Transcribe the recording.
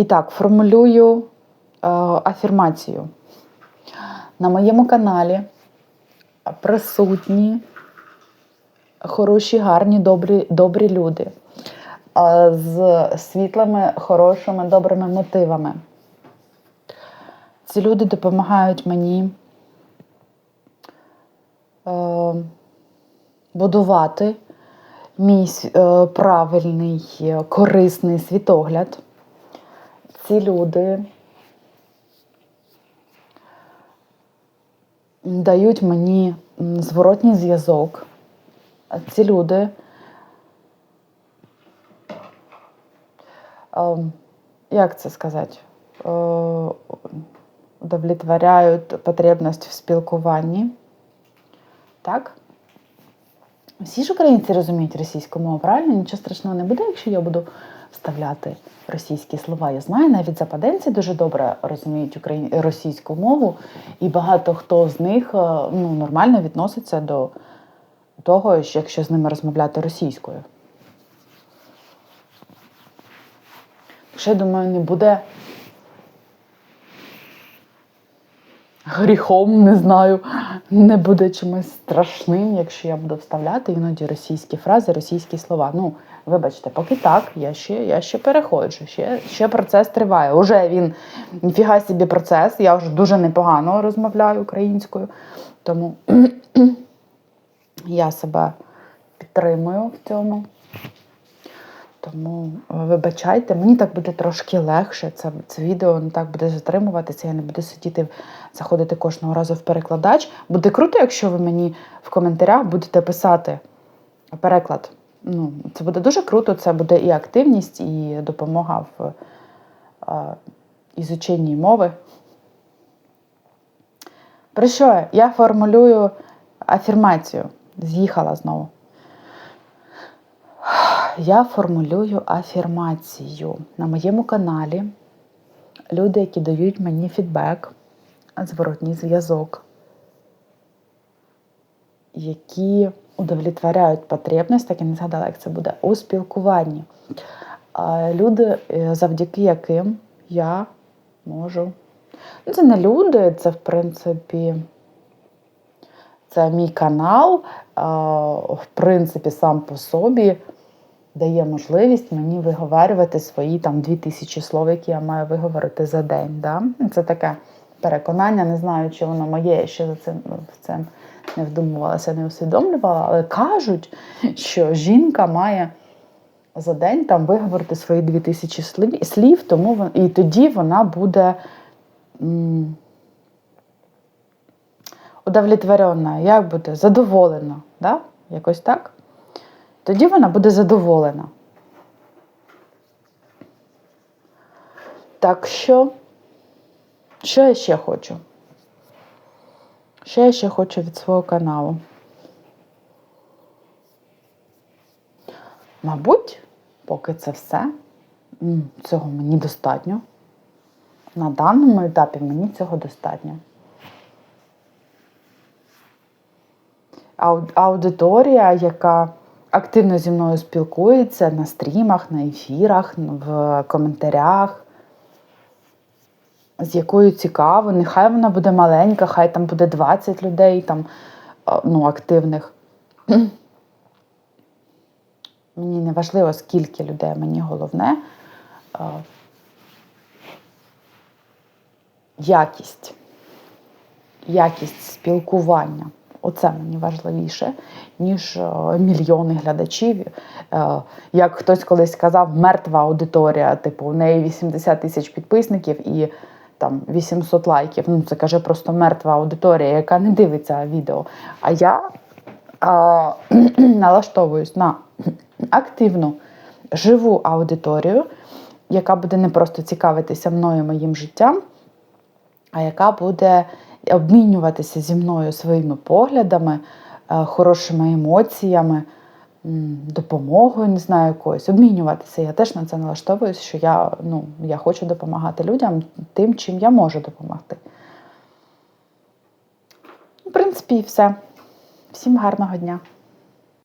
І так, формулюю е, афірмацію. На моєму каналі присутні хороші, гарні, добрі, добрі люди е, з світлими, хорошими, добрими мотивами. Ці люди допомагають мені е, будувати мій е, правильний, корисний світогляд. Ці люди дають мені зворотній зв'язок. Ці люди ем, як це сказати? Е, удовлетворяють потребність в спілкуванні. Так? Всі ж українці розуміють російську мову, правильно? Нічого страшного не буде, якщо я буду вставляти російські слова. Я знаю, навіть западенці дуже добре розуміють україн... російську мову, і багато хто з них е, ну, нормально відноситься до того, якщо з ними розмовляти російською. Ще, думаю, не буде гріхом, не знаю, не буде чимось страшним, якщо я буду вставляти іноді російські фрази, російські слова. Ну, вибачте, поки так, я ще я ще переходжу, ще ще процес триває. Уже він ніфіга собі процес, я вже дуже непогано розмовляю українською. Тому я себе підтримую в цьому. Тому е, вибачайте, мені так буде трошки легше. Це це відео не так буде затримуватися, я не буду сидіти, заходити кожного разу в перекладач. Буде круто, якщо ви мені в коментарях будете писати переклад. Ну, Це буде дуже круто, це буде і активність, і допомога в а, ізученні мови. Про що? Я формулюю афірмацію. З'їхала знову я формулюю афірмацію на моєму каналі. Люди, які дають мені фідбек, зворотній зв'язок, які удовлетворяють потребність, так я не згадала, як це буде, у спілкуванні. Люди, е, завдяки яким я можу. Ну, Це не люди, це, в принципі, це мій канал, в принципі, сам по собі дає можливість мені виговарювати свої там дві тисячі слов, які я маю виговорити за день. Да? Це таке переконання, не знаю, чи воно моє, я ще за цим в цим не вдумувалася, не усвідомлювала, але кажуть, що жінка має за день там виговорити свої дві тисячі слів, тому і тоді вона буде. Удовлетворена, як буде задоволена, да? якось так тоді вона буде задоволена. Так що, що я ще хочу? Що я ще хочу від свого каналу? Мабуть, поки це все, цього мені достатньо. На даному етапі мені цього достатньо. Аудиторія, яка активно зі мною спілкується на стрімах, на ефірах, в коментарях. З якою цікаво, нехай вона буде маленька, хай там буде 20 людей там, ну, активних. Мені не важливо, скільки людей, мені головне якість, якість спілкування. Оце мені важливіше, ніж е, мільйони глядачів. Е, як хтось колись сказав, мертва аудиторія, типу, у неї 80 тисяч підписників і там 800 лайків. Ну, це каже просто мертва аудиторія, яка не дивиться відео. А я а, налаштовуюсь на активну живу аудиторію, яка буде не просто цікавитися мною моїм життям, а яка буде обмінюватися зі мною своїми поглядами, е, хорошими емоціями, допомогою, не знаю, якоюсь. Обмінюватися. Я теж на це налаштовуюсь, що я, ну, я хочу допомагати людям тим, чим я можу допомогти. В принципі, і все. Всім гарного дня!